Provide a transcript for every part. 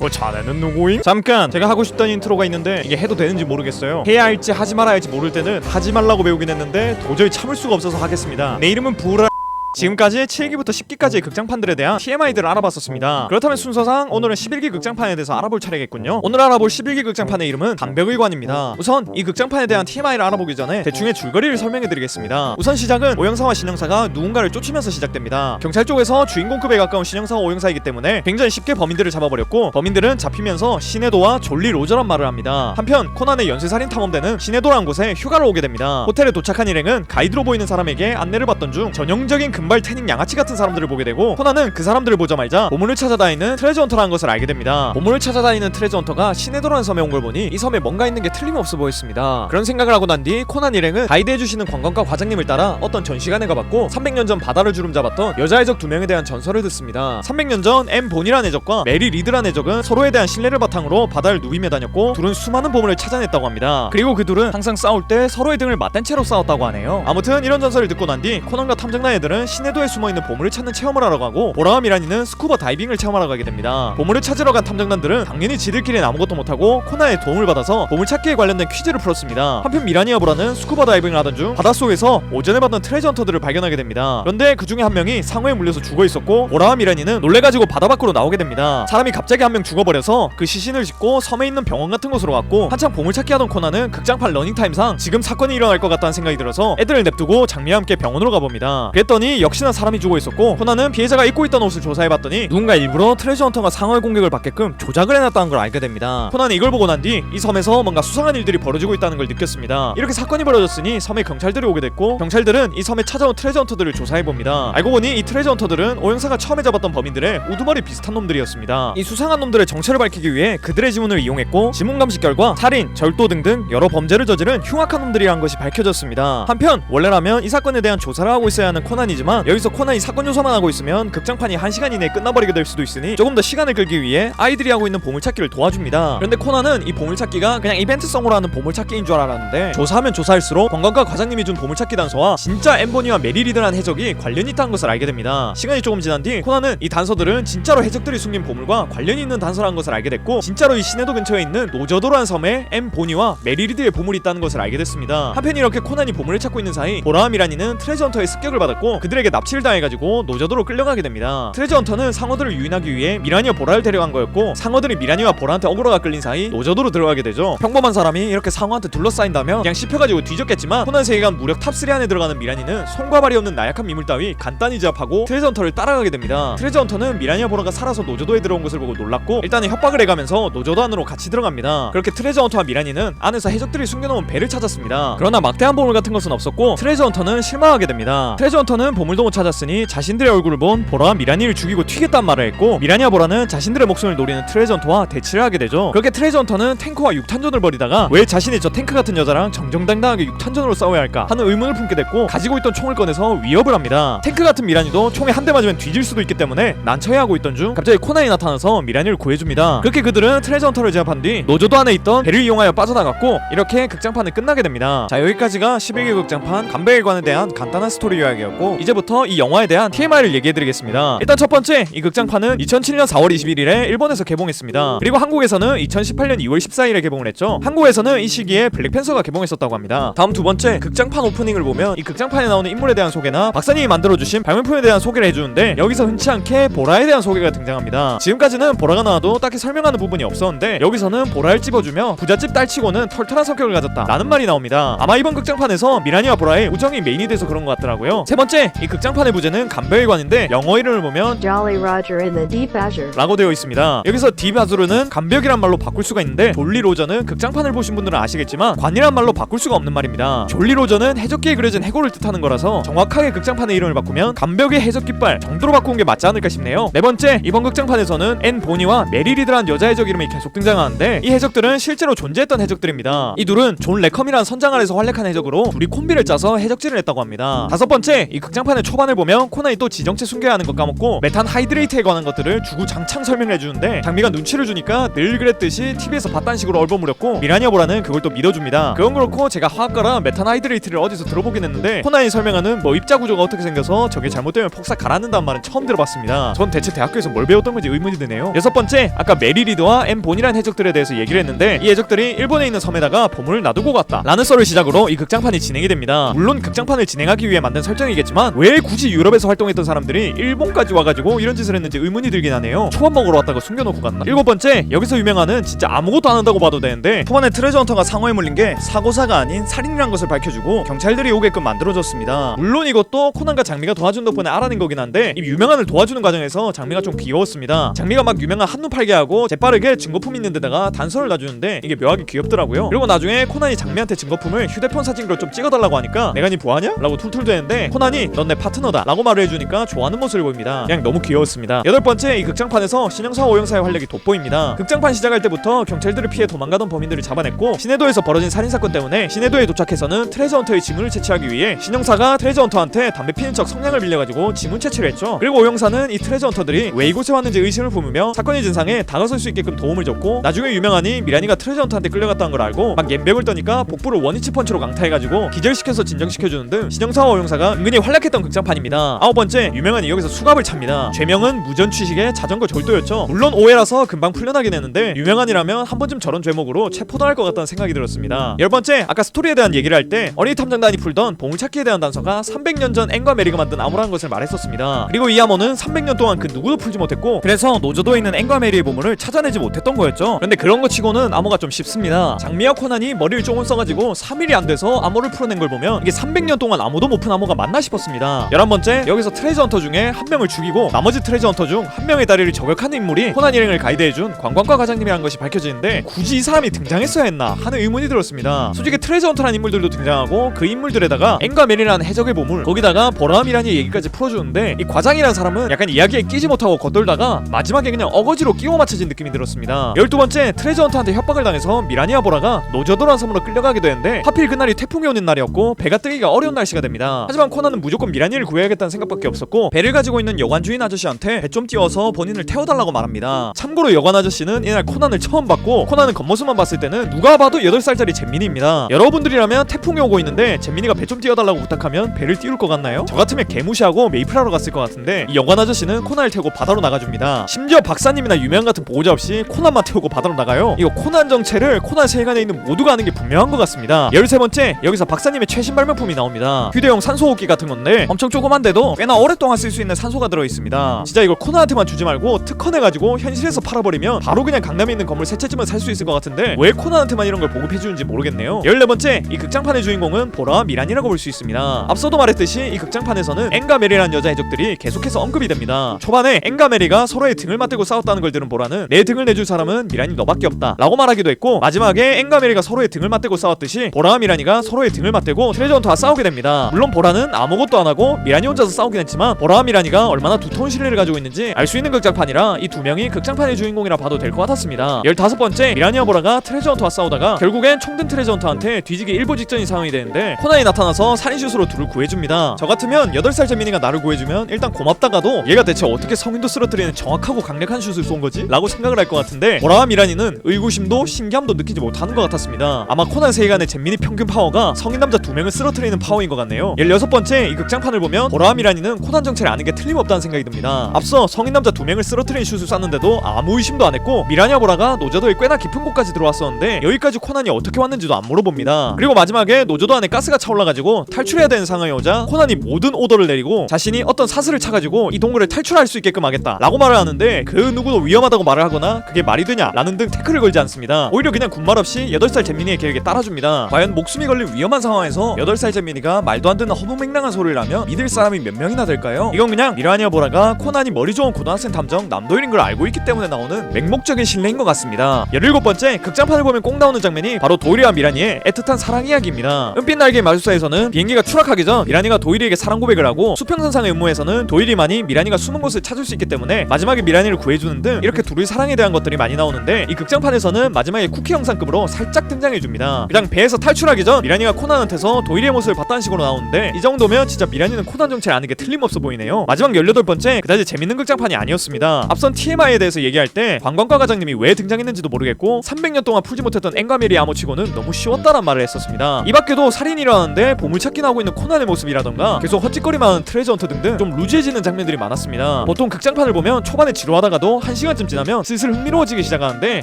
그 자네는 누구임? 잠깐 제가 하고 싶던 인트로가 있는데 이게 해도 되는지 모르겠어요 해야 할지 하지 말아야 할지 모를 때는 하지 말라고 배우긴 했는데 도저히 참을 수가 없어서 하겠습니다 내 이름은 부라 지금까지 7기부터 10기까지의 극장판들에 대한 TMI들을 알아봤었습니다. 그렇다면 순서상 오늘은 11기 극장판에 대해서 알아볼 차례겠군요. 오늘 알아볼 11기 극장판의 이름은 강백의관입니다. 우선 이 극장판에 대한 TMI를 알아보기 전에 대충의 줄거리를 설명해드리겠습니다. 우선 시작은 오영사와 신영사가 누군가를 쫓으면서 시작됩니다. 경찰 쪽에서 주인공급에 가까운 신영사와 오영사이기 때문에 굉장히 쉽게 범인들을 잡아버렸고 범인들은 잡히면서 시네도와 졸리 로저란 말을 합니다. 한편 코난의 연쇄살인 탐험대는 시네도라는 곳에 휴가를 오게 됩니다. 호텔에 도착한 일행은 가이드로 보이는 사람에게 안내를 받던 중 전형적인 금발 태닝 양아치 같은 사람들을 보게 되고 코난은 그 사람들을 보자마자 보물을 찾아다니는 트레저 헌터라는 것을 알게 됩니다. 보물을 찾아다니는 트레저 헌터가 시네도라는 섬에 온 걸 보니 이 섬에 뭔가 있는 게 틀림없어 보였습니다. 그런 생각을 하고 난 뒤 코난 일행은 가이드 해주시는 관광가 과장님을 따라 어떤 전시관에 가봤고 300년 전 바다를 주름 잡았던 여자 해적 두 명에 대한 전설을 듣습니다. 300년 전 엠 본이라는 해적과 메리 리드라는 해적은 서로에 대한 신뢰를 바탕으로 바다를 누비며 다녔고 둘은 수많은 보물을 찾아냈다고 합니다. 그리고 그 둘은 항상 싸울 때 서로의 등을 맞댄 채로 싸웠다고 하네요. 아무튼 이런 전설을 듣고 난 뒤 코난과 탐정단 애들은 시내도에 숨어있는 보물을 찾는 체험을 하러 가고 보라와 미란이는 스쿠버 다이빙을 체험하러 가게 됩니다. 보물을 찾으러 간 탐정단들은 당연히 지들끼리는 아무것도 못하고 코난의 도움을 받아서 보물 찾기에 관련된 퀴즈를 풀었습니다. 한편 미란이와 보라는 스쿠버 다이빙을 하던 중 바닷속에서 오전에 봤던 트레저 헌터들을 발견하게 됩니다. 그런데 그 중에 한 명이 상어에 물려서 죽어 있었고 보라와 미란이는 놀래가지고 바다 밖으로 나오게 됩니다. 사람이 갑자기 한 명 죽어버려서 그 시신을 싣고 섬에 있는 병원 같은 곳으로 갔고 한창 보물 찾기 하던 코난은 극장판 러닝타임상 지금 사건이 일어날 것 같다는 생각이 들어서 애들을 냅두고 장미와 함께 병원으로 가봅니다. 그랬더니 역시나 사람이 죽어 있었고 코난은 피해자가 입고 있던 옷을 조사해봤더니 누군가 일부러 트레저 헌터가 상어의 공격을 받게끔 조작을 해놨다는 걸 알게 됩니다. 코난은 이걸 보고 난 뒤 이 섬에서 뭔가 수상한 일들이 벌어지고 있다는 걸 느꼈습니다. 이렇게 사건이 벌어졌으니 섬에 경찰들이 오게 됐고 경찰들은 이 섬에 찾아온 트레저 헌터들을 조사해봅니다. 알고 보니 이 트레저 헌터들은 오영사가 처음에 잡았던 범인들의 우두머리 비슷한 놈들이었습니다. 이 수상한 놈들의 정체를 밝히기 위해 그들의 지문을 이용했고 지문 감식 결과 살인, 절도 등등 여러 범죄를 저지른 흉악한 놈들이란 것이 밝혀졌습니다. 한편 원래라면 이 사건에 대한 조사를 하고 있어야 하는 코난이지만 여기서 코난이 사건 조사만 하고 있으면 극장판이 1시간 이내에 끝나버리게 될 수도 있으니 조금 더 시간을 끌기 위해 아이들이 하고 있는 보물찾기를 도와줍니다. 그런데 코난은 이 보물찾기가 그냥 이벤트성으로 하는 보물찾기인 줄 알았는데 조사하면 조사할수록 관광가 과장님이 준 보물찾기 단서와 진짜 엠보니와 메리리드라는 해적이 관련이 있다는 것을 알게 됩니다. 시간이 조금 지난 뒤 코난은 이 단서들은 진짜로 해적들이 숨긴 보물과 관련이 있는 단서라는 것을 알게 됐고 진짜로 이 시내도 근처에 있는 노저도라는 섬에 엠보니와 메리리드의 보물이 있다는 것을 알게 됐습니다. 한편 이렇게 코난이 보물을 찾고 있는 사이 미란이는 트레저 헌터의 습격을 받았고 그들 에게 납치를 당해가지고 노저도로 끌려가게 됩니다. 트레저 헌터는 상어들을 유인하기 위해 미란이와 보라를 데려간 거였고 상어들이 미란이와 보라한테 어그로가 끌린 사이 노저도로 들어가게 되죠. 평범한 사람이 이렇게 상어한테 둘러싸인다면 그냥 씹혀가지고 뒤졌겠지만 코난 세계관 무력 탑3 안에 들어가는 미란이는 손과 발이 없는 나약한 미물 따위 간단히 제압하고 트레저 헌터를 따라가게 됩니다. 트레저 헌터는 미란이와 보라가 살아서 노저도에 들어온 것을 보고 놀랐고 일단은 협박을 해가면서 노저도 안으로 같이 들어갑니다. 그렇게 트레저 헌터와 미란이는 안에서 해적들이 숨겨놓은 배를 찾았습니다. 그러나 막대한 보물 같은 것은 없었고 트레저 헌터는 실망하게 됩니다. 트레저 헌터는 보물 도못 찾았으니 자신들의 얼굴을 본 보라와 미란이를 죽이고 튀겠다는 말을 했고 미란이와 보라는 자신들의 목숨을 노리는 트레저 헌터와 대치를 하게 되죠. 그렇게 트레저 헌터는 탱크와 육탄전을 벌이다가 왜 자신이 저 탱크 같은 여자랑 정정당당하게 육탄전으로 싸워야 할까 하는 의문을 품게 됐고 가지고 있던 총을 꺼내서 위협을 합니다. 탱크 같은 미란이도 총에 한 대 맞으면 뒤질 수도 있기 때문에 난처해하고 있던 중 갑자기 코난이 나타나서 미란이를 구해줍니다. 그렇게 그들은 트레저 헌터를 제압한 뒤 노조도 안에 있던 배를 이용하여 빠져나갔고 이렇게 극장판은 끝나게 됩니다. 자 여기까지가 11기 극장판 감백일관에 대한 간단한 스토리 요약이었고 이제부터 이 영화에 대한 TMI를 얘기해드리겠습니다. 일단 첫 번째 이 극장판은 2007년 4월 21일에 일본에서 개봉했습니다. 그리고 한국에서는 2018년 2월 14일에 개봉을 했죠. 한국에서는 이 시기에 블랙팬서가 개봉했었다고 합니다. 다음 두 번째 극장판 오프닝을 보면 이 극장판에 나오는 인물에 대한 소개나 박사님이 만들어주신 발명품에 대한 소개를 해주는데 여기서 흔치 않게 보라에 대한 소개가 등장합니다. 지금까지는 보라가 나와도 딱히 설명하는 부분이 없었는데 여기서는 보라를 찝어주며 부잣집 딸치고는 털털한 성격을 가졌다 라는 말이 나옵니다. 아마 이번 극장판에서 미라니와 보라의 우정이 메인이 돼서 그런 것 같더라고요. 세 번째 이 극장판의 부제는 감별관인데 영어 이름을 보면 Jolly Roger in the Deep Azure. 라고 되어 있습니다. 여기서 디바즈르는 간벽이란 말로 바꿀 수가 있는데 졸리 로저는 극장판을 보신 분들은 아시겠지만 관이란 말로 바꿀 수가 없는 말입니다. 졸리 로저는 해적기에 그려진 해골을 뜻하는 거라서 정확하게 극장판의 이름을 바꾸면 간벽의 해적 깃발 정도로 바꾼 게 맞지 않을까 싶네요. 네 번째 이번 극장판에서는 앤 보니와 메리리드란 여자 해적 이름이 계속 등장하는데 이 해적들은 실제로 존재했던 해적들입니다. 이 둘은 존 레컴이란 선장 아래서 활약한 해적으로 둘이 콤비를 짜서 해적질을 했다고 합니다. 다섯 번째 이 극장판 극장판의 초반을 보면 코난이 또 지정체 숨겨야 하는 것 까먹고 메탄 하이드레이트에 관한 것들을 주구장창 설명을 해주는데 장미가 눈치를 주니까 늘 그랬듯이 TV에서 봤단 식으로 얼버무렸고 미라니아보라는 그걸 또 믿어줍니다. 그건 그렇고 제가 화학과라 메탄 하이드레이트를 어디서 들어보긴 했는데 코난이 설명하는 뭐 입자 구조가 어떻게 생겨서 저게 잘못되면 폭삭 가라앉는다는 말은 처음 들어봤습니다. 전 대체 대학교에서 뭘 배웠던 건지 의문이 드네요. 여섯 번째 아까 메리 리더와 엠 본이란 해적들에 대해서 얘기를 했는데 이 해적들이 일본에 있는 섬에다가 보물을 놔두고 갔다 라는 썰을 시작으로 이 극장판이 진행이 됩니다. 물론 극장판을 진행하기 위해 만든 설정이겠지만 왜 굳이 유럽에서 활동했던 사람들이 일본까지 와가지고 이런 짓을 했는지 의문이 들긴 하네요. 초밥 먹으러 왔다가 숨겨놓고 갔나? 일곱 번째 여기서 유명한은 진짜 아무것도 안 한다고 봐도 되는데 초반에 트레저 헌터가 상어에 물린 게 사고사가 아닌 살인이란 것을 밝혀주고 경찰들이 오게끔 만들어줬습니다. 물론 이것도 코난과 장미가 도와준 덕분에 알아낸 거긴 한데 이 유명한을 도와주는 과정에서 장미가 좀 귀여웠습니다. 장미가 막 유명한 한눈 팔게 하고 재빠르게 증거품 있는 데다가 단서를 놔주는데 이게 묘하게 귀엽더라고요. 그리고 나중에 코난이 장미한테 증거품을 휴대폰 사진으로 좀 찍어달라고 하니까 내가 니 뭐하냐? 라고 툴툴대는데 코난이 넌내 파트너다 라고 말을 해주니까 좋아하는 모습을 보입니다. 그냥 너무 귀여웠습니다. 여덟 번째 이 극장판에서 신형사 오형사의 활약이 돋보입니다. 극장판 시작할 때부터 경찰들을 피해 도망가던 범인들을 잡아냈고 시내도에서 벌어진 살인 사건 때문에 시내도에 도착해서는 트레저 헌터의 지문을 채취하기 위해 신형사가 트레저 헌터한테 담배 피는 척 성냥을 빌려가지고 지문 채취를 했죠. 그리고 오형사는 이 트레저 헌터들이 왜 이곳에 왔는지 의심을 품으며 사건의 진상에 다가설 수 있게끔 도움을 줬고 나중에 유명한이 미란이가 트레저 헌터한테 끌려갔다는 걸 알고 막 옌병을 떠니까 복부를 원위치 펀치로 강타해가지고 기절시켜서 진정시켜주는 등 신형사와 오형사가 은근히 활약했던 극장판입니다. 아홉 번째 유명한이 여기서 수갑을 찹니다. 죄명은 무전 취식의 자전거 절도였죠. 물론 오해라서 금방 풀려나긴 했는데 유명한이라면 한 번쯤 저런 죄목으로 체포당할 것 같다는 생각이 들었습니다. 열 번째 아까 스토리에 대한 얘기를 할 때 어린이 탐정단이 풀던 보물찾기에 대한 단서가 300년 전 앵과 메리가 만든 암호라는 것을 말했었습니다. 그리고 이 암호는 300년 동안 그 누구도 풀지 못했고 그래서 노조도에 있는 앵과 메리의 보물을 찾아내지 못했던 거였죠. 그런데 그런 거 치고는 암호가 좀 쉽습니다. 장미와 코난이 머리를 조금 써가지고 3일이 안 돼서 암호를 풀어낸 걸 보면 이게 300년 동안 아무도 못 푼 암호가 맞나 싶었습니다. 열한 번째 여기서 트레저 헌터 중에 한 명을 죽이고 나머지 트레저 헌터 중 한 명의 다리를 저격하는 인물이 코난 일행을 가이드해준 관광과 과장님이라는 것이 밝혀지는데 굳이 이 사람이 등장했어야 했나 하는 의문이 들었습니다. 솔직히 트레저 헌터라는 인물들도 등장하고 그 인물들에다가 앵과 멜이라는 해적의 보물 거기다가 보람이라는 얘기까지 풀어주는데 이 과장이라는 사람은 약간 이야기에 끼지 못하고 겉돌다가 마지막에 그냥 어거지로 끼워 맞춰진 느낌이 들었습니다. 열두 번째 트레저 헌터한테 협박을 당해서 미라니아 보라가 노저도란 섬으로 끌려가게 되는데 하필 그날이 태풍이 오는 날이었고 배가 뜨기가 어려운 날씨가 됩니다. 하지만 코난은 무조건 미라니를 구해야겠다는 생각밖에 없었고 배를 가지고 있는 여관 주인 아저씨한테 배 좀 띄워서 본인을 태워달라고 말합니다. 참고로 여관 아저씨는 이날 코난을 처음 봤고 코난은 겉모습만 봤을 때는 누가 봐도 8살짜리 잼민이입니다. 여러분들이라면 태풍이 오고 있는데 잼민이가 배 좀 띄워달라고 부탁하면 배를 띄울 것 같나요? 저 같으면 개무시하고 메이플하러 갔을 것 같은데 이 여관 아저씨는 코난을 태우고 바다로 나가줍니다. 심지어 박사님이나 유명 같은 보호자 없이 코난만 태우고 바다로 나가요. 이거 코난 정체를 코난 세계관에 있는 모두가 아는 게 분명한 것 같습니다. 열세 번째 여기서 박사님의 최신 발명품이 나옵니다. 휴대용 산소호흡기 같은 건데 엄청 조그만데도 꽤나 오랫동안 쓸 수 있는 산소가 들어 있습니다. 진짜 이걸 코난한테만 주지 말고 특허내가지고 현실에서 팔아버리면 바로 그냥 강남에 있는 건물 세 채쯤은 살 수 있을 것 같은데 왜 코난한테만 이런 걸 보급해주는지 모르겠네요. 열네 번째 이 극장판의 주인공은 보라 미란이라고 볼 수 있습니다. 앞서도 말했듯이 이 극장판에서는 앵가 메리라는 여자 해적들이 계속해서 언급이 됩니다. 초반에 앵가 메리가 서로의 등을 맞대고 싸웠다는 걸 들은 보라는 내 등을 내줄 사람은 미란이 너밖에 없다 라고 말하기도 했고 마지막에 앵가 메리가 서로의 등을 맞대고 싸웠듯이 보라와 미란이가 서로의 등을 맞대고 트레저 헌터와 싸우게 됩니다. 물론 보라는 아무것도 안 하고 미란이 혼자서 싸우긴 했지만 보라와 미란이가 얼마나 두터운 신뢰를 가지고 있는지 알 수 있는 극장판이라 이 두 명이 극장판의 주인공이라 봐도 될 것 같았습니다. 열다섯 번째 미란이와 보라가 트레저 헌터와 싸우다가 결국엔 총든 트레저 헌터한테 뒤지기 일보 직전인 상황이 되는데 코난이 나타나서 살인슛으로 둘을 구해줍니다. 저 같으면 8살 재민이가 나를 구해주면 일단 고맙다가도 얘가 대체 어떻게 성인도 쓰러뜨리는 정확하고 강력한 슛을 쏜 거지? 라고 생각을 할 것 같은데 보라와 미란이는 의구심도 신기함도 느끼지 못하는 것 같았습니다. 아마 코난 세계관의 잼민이 평균 파워가 성인 남자 두 명을 쓰러뜨리는 파워인 것 같네요. 16번째 이 극장 판을 보면 미란이는 코난 정체를 아는 게 틀림없다는 생각이 듭니다. 앞서 성인 남자 두 명을 쓰러뜨리는 슛을 쐈는데도 아무 의심도 안 했고 미라냐 보라가 노조도에 꽤나 깊은 곳까지 들어왔었는데 여기까지 코난이 어떻게 왔는지도 안 물어봅니다. 그리고 마지막에 노조도 안에 가스가 차올라가지고 탈출해야 되는 상황이 오자 코난이 모든 오더를 내리고 자신이 어떤 사슬을 차가지고 이 동굴을 탈출할 수 있게끔 하겠다 라고 말을 하는데 그 누구도 위험하다고 말을 하거나 그게 말이 되냐 라는 등 태클을 걸지 않습니다. 오히려 그냥 군말 없이 8살 잼민이의 계획에 따라줍니다. 과연 목숨이 걸린 위험한 상황에서 8살 잼민이가 말도 안 되는 허무맹랑한 소리를 하면 믿을 사람이 몇 명이나 될까요? 이건 그냥 미라니아 보라가 코난이 머리 좋은 고등학생 탐정 남도일인 걸 알고 있기 때문에 나오는 맹목적인 신뢰인 것 같습니다. 17번째 극장판을 보면 꼭 나오는 장면이 바로 도일이와 미라니의 애틋한 사랑 이야기입니다. 은빛 날개 마술사에서는 비행기가 추락하기 전 미라니가 도일이에게 사랑 고백을 하고 수평선상의 음모에서는 도일이만이 미라니가 숨은 곳을 찾을 수 있기 때문에 마지막에 미라니를 구해주는 등 이렇게 둘의 사랑에 대한 것들이 많이 나오는데 이 극장판에서는 마지막에 쿠키 영상급으로 살짝 등장해줍니다. 그냥 배에서 탈출하기 전 미라니가 코난한테서 도일이의 모습을 봤다는 식으로 나오는데 이 정도면 진짜 미라 미란이는 코난 정체를 아는 게 틀림없어 보이네요. 마지막 18번째 그다지 재밌는 극장판이 아니었습니다. 앞선 TMI에 대해서 얘기할 때 관광과 과장님이 왜 등장했는지도 모르겠고 300년 동안 풀지 못했던 앵과메리 암호치고는 너무 쉬웠다란 말을 했었습니다. 이 밖에도 살인이 일어나는데 보물찾기나 하고 있는 코난의 모습이라던가 계속 헛짓거리만 트레저 헌터 등등 좀 루즈해지는 장면들이 많았습니다. 보통 극장판을 보면 초반에 지루하다가도 1시간쯤 지나면 슬슬 흥미로워지기 시작하는데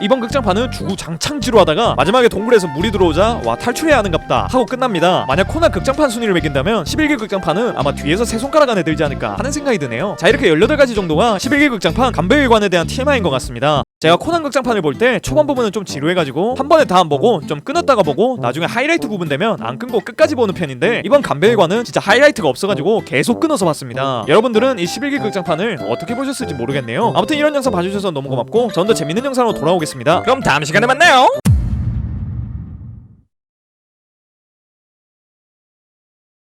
이번 극장판은 주구장창 지루하다가 마지막에 동굴에서 물이 들어오자 와 탈출해야 하는갑다 하고 끝납니다. 만약 코난 극장판 순위를 매긴다면 11개 극장판은 아마 뒤에서 세 손가락 안에 들지 않을까 하는 생각이 드네요. 자 이렇게 18가지 정도가 11개 극장판 감별관에 대한 TMI인 것 같습니다. 제가 코난 극장판을 볼 때 초반 부분은 좀 지루해가지고 한 번에 다 안 보고 좀 끊었다가 보고 나중에 하이라이트 부분 되면 안 끊고 끝까지 보는 편인데 이번 감별관은 진짜 하이라이트가 없어가지고 계속 끊어서 봤습니다. 여러분들은 이 11개 극장판을 어떻게 보셨을지 모르겠네요. 아무튼 이런 영상 봐주셔서 너무 고맙고 전 더 재밌는 영상으로 돌아오겠습니다. 그럼 다음 시간에 만나요